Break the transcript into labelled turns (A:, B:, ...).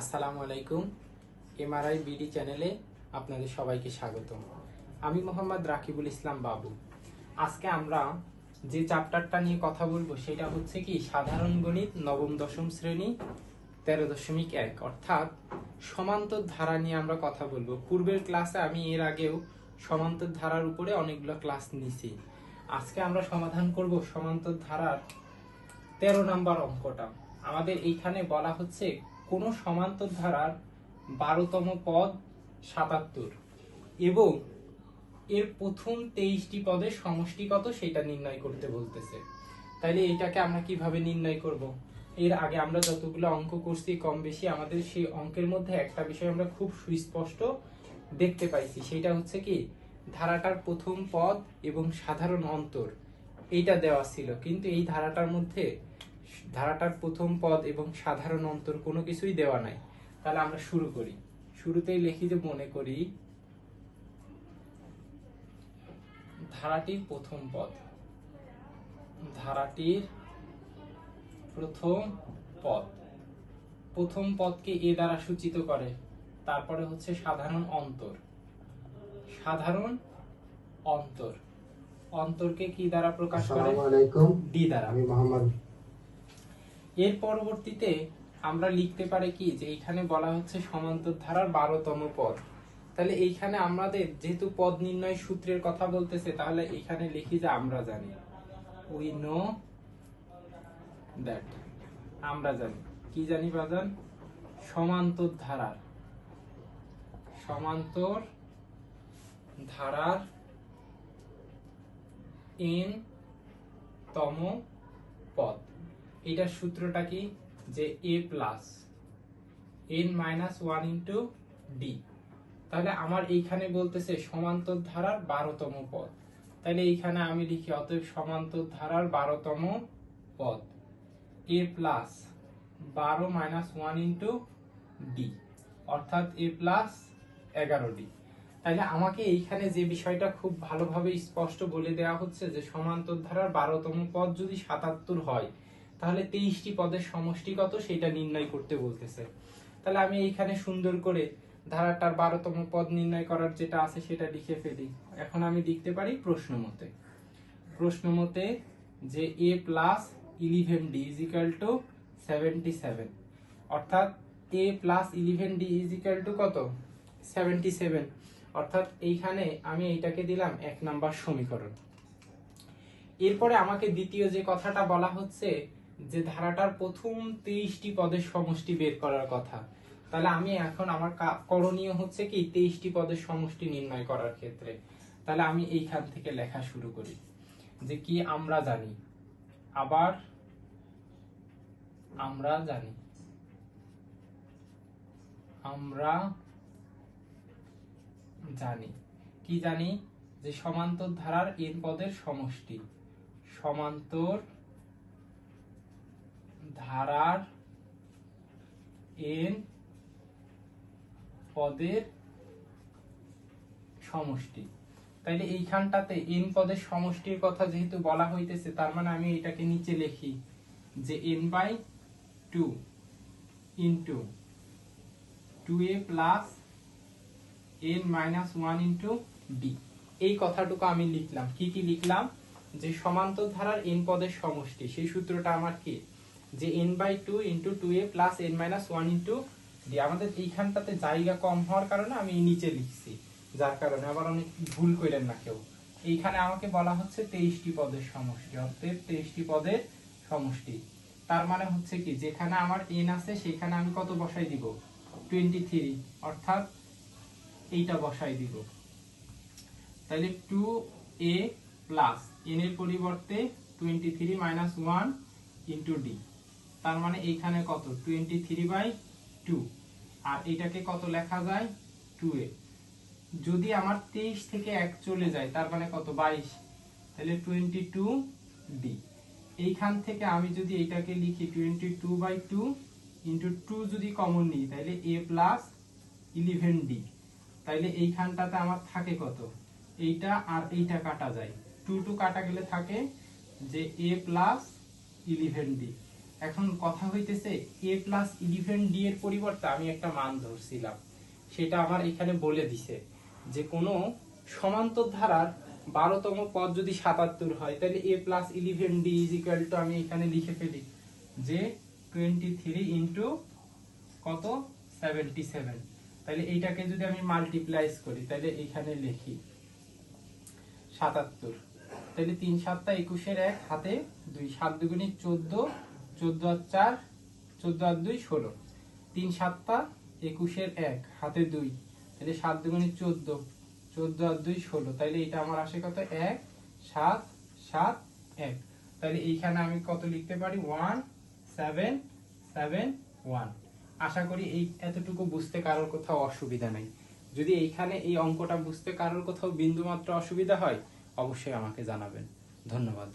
A: আসসালামু আলাইকুম, MRI BD চ্যানেলে আপনাদের সবাইকে স্বাগত আমি মোহাম্মদ রাকিবুল ইসলাম বাবু। আজকে আমরা যে চ্যাপ্টারটা নিয়ে কথা বলব সেটা হচ্ছে কি সাধারণ গণিত নবম দশম শ্রেণি তেরো দশমিক এক, অর্থাৎ সমান্তর ধারা নিয়ে আমরা কথা বলব। পূর্বের ক্লাসে আমি এর আগেও সমান্তর ধারার উপরে অনেকগুলো ক্লাস নিছি আজকে আমরা সমাধান করব সমান্তর ধারার তেরো নাম্বার অঙ্কটা। আমাদের এইখানে বলা হচ্ছে কোন সমান্তর ধারার বারোতম পদ সাতাত্তর এবং এর প্রথম তেইশটি পদের সমষ্টি কত সেটা নির্ণয় করতে বলতেছে। তাইলে এটাকে আমরা কীভাবে নির্ণয় করব? এর আগে আমরা যতগুলো অঙ্ক করছি, কম বেশি আমাদের সেই অঙ্কের মধ্যে একটা বিষয় আমরা খুব সুস্পষ্ট দেখতে পাইছি, সেটা হচ্ছে কি, ধারাটার প্রথম পদ এবং সাধারণ অন্তর, এইটা দেওয়া ছিল। কিন্তু এই ধারাটার মধ্যে ধারাটার প্রথম পদ এবং সাধারণ অন্তর কোনো কিছুই দেওয়া নাই। তাহলে আমরা শুরু করি। শুরুতেই লিখি যে মনে করি ধারাটির প্রথম পদ। ধারাটির প্রথম পদ। প্রথম পদকে এ দ্বারা সূচিত করে তারপরে হচ্ছে সাধারণ অন্তর। সাধারণ অন্তর। অন্তরকে কি দ্বারা প্রকাশ করে? ডি দ্বারা।
B: আমি মোহাম্মদ
A: এর পরবর্তীতে আমরা লিখতে পারি কি, যে এখানে বলা হচ্ছে সমান্তর ধারার বারোতম পদ। তাহলে এইখানে আমাদের যেহেতু পদ নির্ণয় সূত্রের কথা বলতেছে, তাহলে এখানে লিখি যে আমরা জানি। উই নো দ্যাট আমরা জানি। কি জানি বাজান? সমান্তর ধারার। সমান্তর ধারার এন তম পদ। এটার সূত্রটা কি? যে a plus n minus one into d তাহলে আমার এইখানে বলতেছে সমান্তর ধারার বারোতম পদ। তাহলে এইখানে আমি লিখি, অতএব সমান্তর ধারার বারোতম পদ। এ প্লাস বারো মাইনাস ওয়ান ইন্টু ডি অর্থাৎ এ প্লাস এগারো ডি তাহলে আমাকে এইখানে যে বিষয়টা খুব ভালোভাবে স্পষ্ট বলে দেওয়া হচ্ছে যে সমান্তর ধারার বারোতম পদ যদি সাতাত্তর হয় তাহলে তেইশটি পদের সমষ্টি কত সেটা নির্ণয় করতে বলতেছে। তাহলে আমি এইখানে সুন্দর করে ধারাটার বারোতম পদ নির্ণয় করার যেটা আছে সেটা লিখে ফেলি। এখন আমি লিখতে পারি প্রশ্ন মতে। প্রশ্ন মতে যে a plus eleven d is equal to seventy seven. অর্থাৎ a plus eleven d is equal to কত? Seventy seven. অর্থাৎ এইখানে আমি এইটাকে দিলাম এক নাম্বার সমীকরণ। এরপরে আমাকে দ্বিতীয় যে কথাটা বলা হচ্ছে যে ধারাটার প্রথম তেইশটি পদের সমষ্টি বের করার কথা। তাহলে আমি এখন আমার করণীয় হচ্ছে কি তেইশটি পদের সমষ্টি নির্ণয় করার ক্ষেত্রে। তাহলে আমি এইখান থেকে লেখা শুরু করি যে কি আমরা জানি, আবার আমরা জানি। আমরা জানি। কি জানি? যে সমান্তর ধারার এন পদের সমষ্টি। সমান্তর ধারার এন পদের সমষ্টি। তাইলে এইখানটাতে এন পদের সমষ্টির কথা যেহেতু বলা হইতেছে, তার মানে আমি এটাকে নিচে লিখি যে n by two into two a plus n minus one into d এই কথাটুকু আমি লিখলাম। কি কি লিখলাম? যে সমান্তর ধারার এন পদের সমষ্টি। সেই সূত্রটা আমার কি? যে n by two into two a plus n minus one into d আমাদের এইখানটাতে জায়গা কম হওয়ার কারণে আমি নিচে লিখছি। যার কারণে আবার অনেক ভুল করেন না কেউ। এইখানে আমাকে বলা হচ্ছে তেইশটি পদের সমষ্টি অর্থাৎ তেইশটি পদের সমষ্টি। তার মানে হচ্ছে কি, যেখানে আমার এন আছে, সেখানে আমি কত বসাই দিব? টোয়েন্টি থ্রি অর্থাৎ এইটা বসাই দিব। তাহলে টু এ প্লাস এন এর পরিবর্তে twenty three minus one into d তার মানে এইখানে কত? টোয়েন্টি থ্রি বাই টু আর এটাকে কত লেখা যায়? টু এ যদি আমার তেইশ থেকে এক চলে যায়, তার মানে কত? বাইশ। তাহলে টোয়েন্টি টু ডি এইখান থেকে আমি যদি এটাকে লিখি twenty two by two into two যদি কমন নিই, তাহলে এ প্লাস ইলেভেন ডি তাইলে এইখানটাতে আমার থাকে কত? এইটা আর এইটা কাটা যায়। টু টু কাটা গেলে থাকে যে এ প্লাস ইলেভেন ডি এখন কথা হইতেছে এ প্লাস ইলেভেন ডি এর পরিবর্তে আমি একটা মান ধরছিলাম। সেটা আমার এখানে বলে দিছে যে কোনো সমান্তর ধারার বারোতম পদ যদি সাতাত্তর হয়, তাহলে a plus eleven d is equal to আমি এখানে লিখে ফেলি যে টোয়েন্টি থ্রি ইন্টু কত? সেভেন্টি সেভেন তাহলে এইটাকে যদি আমি মাল্টিপ্লাইজ করি, তাহলে এখানে লিখি সাতাত্তর। তাহলে তিন সাতটা একুশের এক হাতে দুই সাত দুগুণে চোদ্দ চোদ্দ আর চার, চোদ্দ আর দুই, ষোলো। তিন সাতটা, একুশের এক হাতে দুই। তাহলে সাত দুগুণে চোদ্দ চোদ্দ আর দুই, ষোলো। তাহলে এটা আমার আসে কত? এক, সাত সাত, এক। তাহলে এইখানে আমি কত লিখতে পারি? One, seven seven, one. আশা করি এই এতটুকু বুঝতে কারোর কোথাও অসুবিধা নেই। যদি এইখানে এই অঙ্কটা বুঝতে কারোর কোথাও বিন্দুমাত্র অসুবিধা হয়, অবশ্যই আমাকে জানাবেন। ধন্যবাদ।